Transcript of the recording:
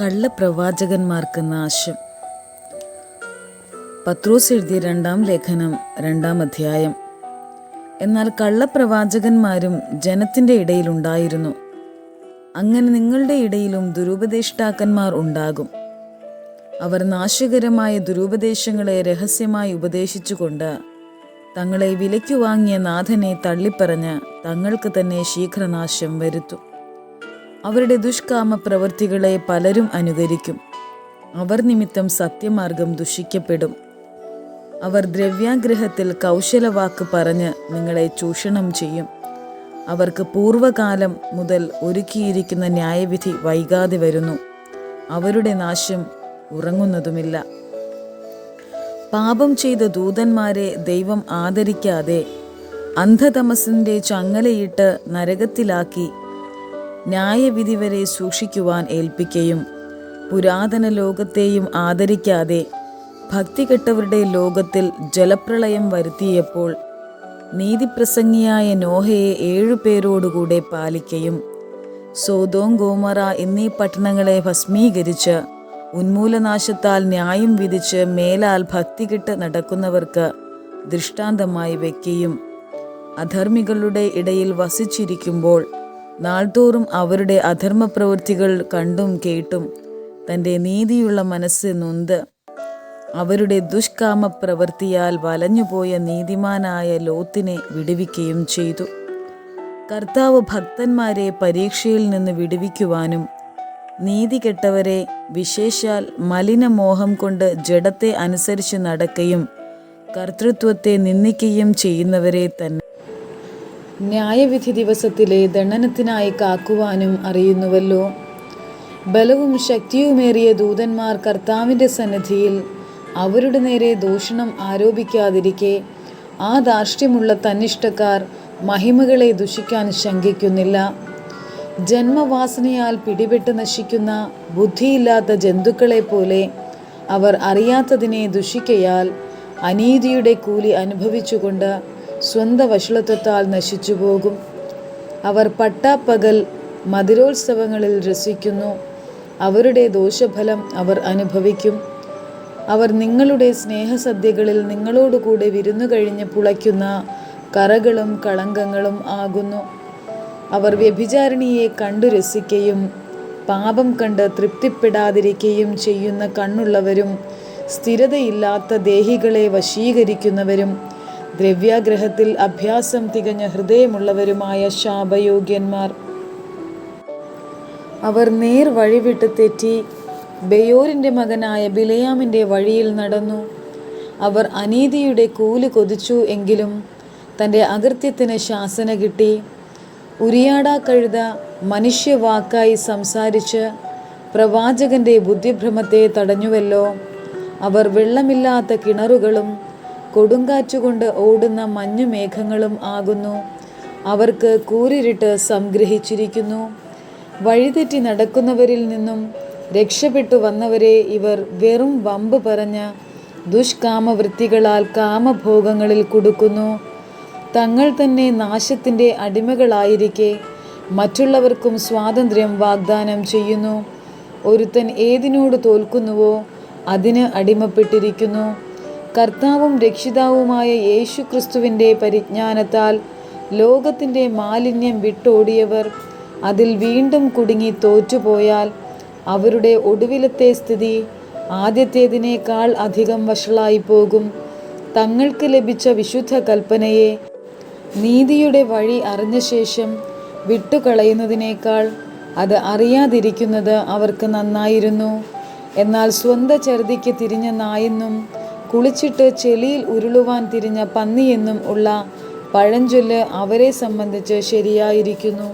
കള്ളപ്രവാചകന്മാർക്ക് നാശം പത്രോസ് എഴുതിയ രണ്ടാം ലേഖനം രണ്ടാം അധ്യായം. എന്നാൽ കള്ളപ്രവാചകന്മാരും ജനത്തിന്റെ ഇടയിലുണ്ടായിരുന്നു. അങ്ങനെ നിങ്ങളുടെ ഇടയിലും ദുരുപദേഷ്ടാക്കന്മാർ ഉണ്ടാകും. അവർ നാശകരമായ ദുരുപദേശങ്ങളെ രഹസ്യമായി ഉപദേശിച്ചുകൊണ്ട് തങ്ങളെ വിലയ്ക്കു വാങ്ങിയ നാഥനെ തള്ളിപ്പറഞ്ഞ് തങ്ങൾക്ക് തന്നെ ശീഘ്രനാശം വരുത്തും. അവരുടെ ദുഷ്കാമ പ്രവൃത്തികളെ പലരും അനുകരിക്കും. അവർ നിമിത്തം സത്യമാർഗം ദുഷിക്കപ്പെടും. അവർ ദ്രവ്യാഗ്രഹത്തിൽ കൗശലവാക്ക് പറഞ്ഞ് നിങ്ങളെ ചൂഷണം ചെയ്യും. അവർക്ക് പൂർവകാലം മുതൽ ഒരുക്കിയിരിക്കുന്ന ന്യായവിധി വൈകാതെ വരുന്നു. അവരുടെ നാശം ഉറങ്ങുന്നതുമില്ല. പാപം ചെയ്ത ദൂതന്മാരെ ദൈവം ആദരിക്കാതെ അന്ധതമസിന്റെ ചങ്ങലയിട്ട് നരകത്തിലാക്കി ന്യായവിധി വരെ സൂക്ഷിക്കുവാൻ ഏൽപ്പിക്കുകയും പുരാതന ലോകത്തെയും ആദരിക്കാതെ ഭക്തികെട്ടവരുടെ ലോകത്തിൽ ജലപ്രളയം വരുത്തിയപ്പോൾ നീതിപ്രസംഗിയായ നോഹയെ ഏഴുപേരോടുകൂടെ പാലിക്കയും സോതോം ഗോമറ എന്നീ പട്ടണങ്ങളെ ഭസ്മീകരിച്ച് ഉന്മൂലനാശത്താൽ ന്യായം വിധിച്ച് മേലാൽ ഭക്തികെട്ട് നടക്കുന്നവർക്ക് ദൃഷ്ടാന്തമായി വയ്ക്കുകയും അധർമ്മികളുടെ ഇടയിൽ വസിച്ചിരിക്കുമ്പോൾ നാൾതോറും അവരുടെ അധർമ്മ പ്രവൃത്തികൾ കണ്ടും കേട്ടും തന്റെ നീതിയുള്ള മനസ്സ് നൊന്ത് അവരുടെ ദുഷ്കാമ പ്രവൃത്തിയാൽ വലഞ്ഞുപോയ നീതിമാനായ ലോത്തിനെ വിടുവിക്കുകയും ചെയ്തു. കർത്താവ് ഭക്തന്മാരെ പരീക്ഷയിൽ നിന്ന് വിടുവിക്കുവാനും നീതി കെട്ടവരെ വിശേഷാൽ മലിനമോഹം കൊണ്ട് ജഡത്തെ അനുസരിച്ച് നടക്കുകയും കർത്തൃത്വത്തെ നിന്ദിക്കുകയും ചെയ്യുന്നവരെ തന്നെ. ന്യായവിധി ദിവസത്തിലെ ദണ്ഡനത്തിനായി കാക്കുവാനും അറിയുന്നുവല്ലോ. ബലവും ശക്തിയുമേറിയ ദൂതന്മാർ കർത്താവിന്റെ സന്നിധിയിൽ അവരുടെ നേരെ ദൂഷണം ആരോപിക്കാതിരിക്കെ ആ ധാർഷ്ട്യമുള്ള തന്നിഷ്ടക്കാർ മഹിമകളെ ദുഷിക്കാൻ ശങ്കിക്കുന്നില്ല. ജന്മവാസനയാൽ പിടിപെട്ട് നശിക്കുന്ന ബുദ്ധിയില്ലാത്ത ജന്തുക്കളെ പോലെ അവർ അറിയാത്തതിനെ ദുഷിക്കയാൽ അനീതിയുടെ കൂലി അനുഭവിച്ചുകൊണ്ട് സ്വന്ത വഷളത്വത്താൽ നശിച്ചു പോകും. അവർ പട്ടാപ്പകൽ മധുരോത്സവങ്ങളിൽ രസിക്കുന്നു. അവരുടെ ദോഷഫലം അവർ അനുഭവിക്കും. അവർ നിങ്ങളുടെ സ്നേഹസദ്യകളിൽ നിങ്ങളോടുകൂടെ വിരുന്നു കഴിഞ്ഞ് പുളയ്ക്കുന്ന കറകളും കളങ്കങ്ങളും ആകുന്നു. അവർ വ്യഭിചാരിണിയെ കണ്ടു രസിക്കുകയും പാപം കണ്ട് തൃപ്തിപ്പെടാതിരിക്കുകയും ചെയ്യുന്ന കണ്ണുള്ളവരും സ്ഥിരതയില്ലാത്ത ദേഹികളെ വശീകരിക്കുന്നവരും ദ്രവ്യാഗ്രഹത്തിൽ അഭ്യാസം തികഞ്ഞ ഹൃദയമുള്ളവരുമായ ശാപയോഗ്യന്മാർ. അവർ നേർ വഴിവിട്ട് തെറ്റി. ബയോറിന്റെ മകനായ ബിലയാമിന്റെ വഴിയിൽ നടന്നു. അവർ അനീതിയുടെ കൂൽ കൊതിച്ചു എങ്കിലും തന്റെ അകൃത്യത്തിന് ശാസന കിട്ടി. ഉരിയാടാ കഴുത മനുഷ്യവാക്കായി സംസാരിച്ച് പ്രവാചകന്റെ ബുദ്ധിഭ്രമത്തെ തടഞ്ഞുവല്ലോ. അവർ വെള്ളമില്ലാത്ത കിണറുകളും കൊടുങ്കാറ്റുകൊണ്ട് ഓടുന്ന മഞ്ഞുമേഘങ്ങളും ആകുന്നു. അവർക്ക് കൂരിരുട്ട് സംഗ്രഹിച്ചിരിക്കുന്നു. വഴിതെറ്റി നടക്കുന്നവരിൽ നിന്നും രക്ഷപ്പെട്ടു വന്നവരെ ഇവർ വെറും വമ്പ് പറഞ്ഞ ദുഷ്കാമവൃത്തികളാൽ കാമഭോഗങ്ങളിൽ കൊടുക്കുന്നു. തങ്ങൾ തന്നെ നാശത്തിന്റെ അടിമകളായിരിക്കെ മറ്റുള്ളവർക്കും സ്വാതന്ത്ര്യം വാഗ്ദാനം ചെയ്യുന്നു. ഒരുത്തൻ ഏതിനോട് തോൽക്കുന്നുവോ അതിന് അടിമപ്പെട്ടിരിക്കുന്നു. കർത്താവും രക്ഷിതാവുമായ യേശു ക്രിസ്തുവിന്റെ പരിജ്ഞാനത്താൽ ലോകത്തിന്റെ മാലിന്യം വിട്ടോടിയവർ അതിൽ വീണ്ടും കുടുങ്ങി തോറ്റുപോയാൽ അവരുടെ ഒടുവിലത്തെ സ്ഥിതി ആദ്യത്തേതിനേക്കാൾ അധികം വഷളായി പോകും തങ്ങൾക്ക് ലഭിച്ച വിശുദ്ധ കൽപ്പനയെ നീതിയുടെ വഴി അറിഞ്ഞ ശേഷം വിട്ടുകളയുന്നതിനേക്കാൾ അത് അറിയാതിരിക്കുന്നത് അവർക്ക് നന്നായിരുന്നു. എന്നാൽ സ്വന്തം ചെറുതിക്ക് തിരിഞ്ഞ നായെന്നും കുളിച്ചിട്ട് ചെളിയിൽ ഉരുളുവാൻ തിരിഞ്ഞ പന്നിയെന്നും ഉള്ള പഴഞ്ചൊല്ല് അവരെ സംബന്ധിച്ച് ശരിയായിരിക്കുന്നു.